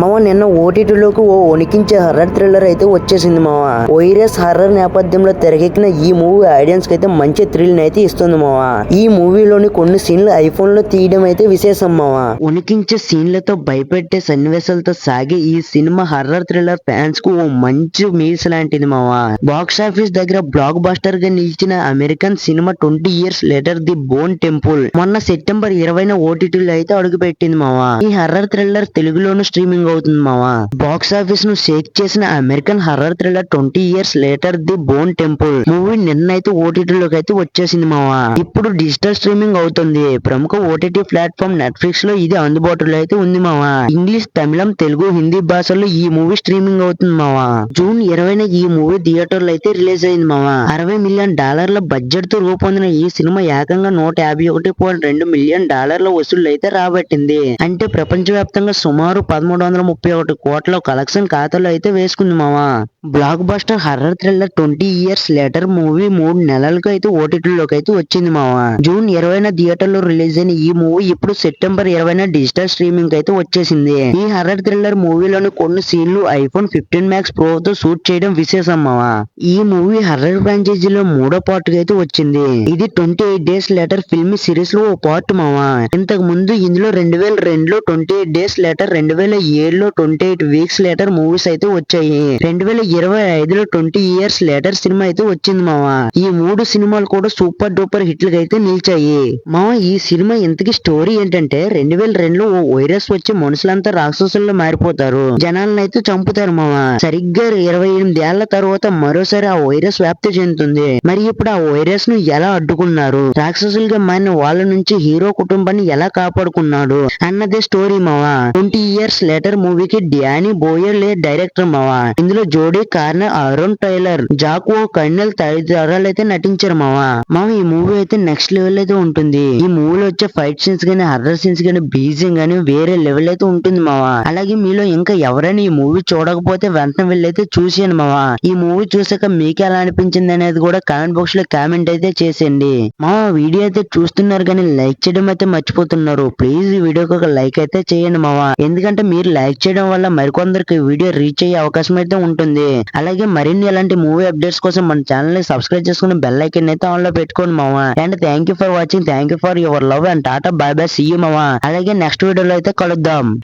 మామ నిన్న ఓటీటీలోకి ఓ వణికించే horror thriller అయితే వచ్చేసింది మామ. వైరస్ హర్రర్ నేపథ్యంలో తెరకెక్కిన ఈ మూవీ ఆడియన్స్కి అయితే మంచి థ్రిల్ అయితే ఇస్తుంది మామ. ఈ మూవీలోని కొన్ని సీన్లు ఐఫోన్లో తీయడం అయితే విశేషం మామ. వణికించే సీన్లతో భయపెట్టే సన్నివేశాలతో సాగే ఈ సినిమా హర్రర్ థ్రిల్లర్ ఫ్యాన్స్కు ఓ మంచి మీల్స్ లాంటిది మామ. బాక్స్ ఆఫీస్ దగ్గర బ్లాక్ బస్టర్గా నిలిచిన American cinema twenty years later the bone temple మొన్న సెప్టెంబర్ ఇరవైన ఓటీటీలో అయితే అడుగు పెట్టింది మావా ఈ హర్రర్ థ్రిల్లర్ తెలుగులోను స్ట్రీమింగ్ అవుతుంది మావా. బాక్స్ ఆఫీస్ను షేక్ చేసిన American horror thriller twenty years later the bone temple movie నిన్న అయితే ఓటీటీలోకి అయితే వచ్చేసింది మావా. ఇప్పుడు డిజిటల్ స్ట్రీమింగ్ అవుతుంది. ప్రముఖ ఓటీటీ ప్లాట్ఫామ్ నెట్ఫ్లిక్స్లో ఇది అందుబాటులో అయితే ఉంది మావా. ఇంగ్లీష్ తమిళం తెలుగు హిందీ భాషల్లో ఈ మూవీ స్ట్రీమింగ్ అవుతుంది మావా. జూన్ ఇరవైన ఈ మూవీ థియేటర్లో అయితే రిలీజ్ అయింది మావా. అరవై మిలియన్ డాలర్ల బడ్జెట్తో రూపొందిన ఈ సినిమా ఏకంగా నూట యాభై ఒకటి పాయింట్ రెండు మిలియన్ డాలర్ల వసూళ్ళు అయితే రాబట్టింది. అంటే ప్రపంచవ్యాప్తంగా సుమారు పదమూడు వందల ముప్పై ఒకటి కోట్ల కలెక్షన్ ఖాతాలో అయితే వేసుకుంది మావా. Blockbuster horror thriller twenty years later movie మూడు నెలలకు అయితే ఓటీటీలోకి అయితే వచ్చింది మావా. జూన్ ఇరవైన థియేటర్లో రిలీజ్ అయిన ఈ మూవీ ఇప్పుడు సెప్టెంబర్ ఇరవైన డిజిటల్ స్ట్రీమింగ్ అయితే వచ్చేసింది. ఈ హర్రర్ థ్రిల్లర్ మూవీలోని కొన్ని సీన్లు ఐఫోన్ ఫిఫ్టీన్ మ్యాక్స్ ప్రో తో షూట్ చేయడం విశేషం మావా. ఈ మూవీ హర్రర్ ఫ్రాంచైజీలో మూడో పార్ట్ అయితే వచ్చింది. ఇది twenty eight days later film సిరీస్లో ఓ పార్ట్ మావా. ఇంతకు ముందు ఇందులో రెండు వేల రెండులో ట్వంటీ ఎయిట్ డేస్ లెటర్ రెండు వేల ఏడు ఏడులో twenty eight weeks later movies అయితే వచ్చాయి. రెండు వేల ఇరవై ఐదులో ట్వంటీ ఇయర్స్ లెటర్ సినిమా అయితే వచ్చింది మావా ఈ మూడు సినిమాలు కూడా సూపర్ డూపర్ హిట్లు అయితే నిలిచాయి. మావా ఈ సినిమా ఇంతకి స్టోరీ ఏంటంటే రెండు వేల రెండులో ఓ వైరస్ వచ్చి మనుషులంతా రాక్షసుల్లో మారిపోతారు. జనాలను అయితే చంపుతారు మావా సరిగ్గా ఇరవై ఎనిమిది ఏళ్ళ తర్వాత మరోసారి ఆ వైరస్ వ్యాప్తి చెందుతుంది. మరి ఇప్పుడు ఆ వైరస్ను ఎలా అడ్డుకున్నారు? రాక్షసులుగా మారిన వాళ్ళ నుంచి హీరో కుటుంబాన్ని ఎలా కాపాడుకున్నాడు? అన్నదే స్టోరీ మావా ట్వంటీ ఇయర్స్ లేటర్ మూవీకి డ్యానీ బోయర్ లే డైరెక్టర్ మావా. ఇందులో Jodie Comer Aaron Taylor Jack O'Connell తదితరాలు అయితే నటించారు మావా. మావ ఈ మూవీ అయితే నెక్స్ట్ లెవెల్ అయితే ఉంటుంది. ఈ మూవీలో వచ్చే ఫైట్ సీన్స్ గానీ హర్రర్ సీన్స్ గానీ బీజింగ్ గానీ వేరే లెవెల్ అయితే ఉంటుంది మావా. అలాగే మీలో ఇంకా ఎవరైనా ఈ మూవీ చూడకపోతే వెంటనే వెళ్ళైతే చూసాను మావా. ఈ మూవీ చూసాక మీకు ఎలా అనిపించింది అనేది కూడా కామెంట్ బాక్స్లో కామెంట్ అయితే చేసేయండి. మావా వీడియో అయితే చూస్తున్నారు కానీ లైక్ చేయడం అయితే మర్చిపోతున్నారు. ప్లీజ్ ఈ వీడియోకి ఒక లైక్ అయితే చేయండి మావా. ఎందుకంటే మీరు లైక్ చేయడం వల్ల మరికొందరికి వీడియో రీచ్ అయ్యే అవకాశం అయితే ఉంటుంది. అలాగే మరిన్ని ఇలాంటి మూవీ అప్డేట్స్ కోసం మన ఛానల్ని సబ్స్క్రైబ్ చేసుకుని బెల్ ఐకన్ అయితే ఆన్లో పెట్టుకోండి మావా and thank you for watching thank you for your love and Tata bye bye see you మావా అలాగే నెక్స్ట్ వీడియోలో అయితే కలుద్దాం.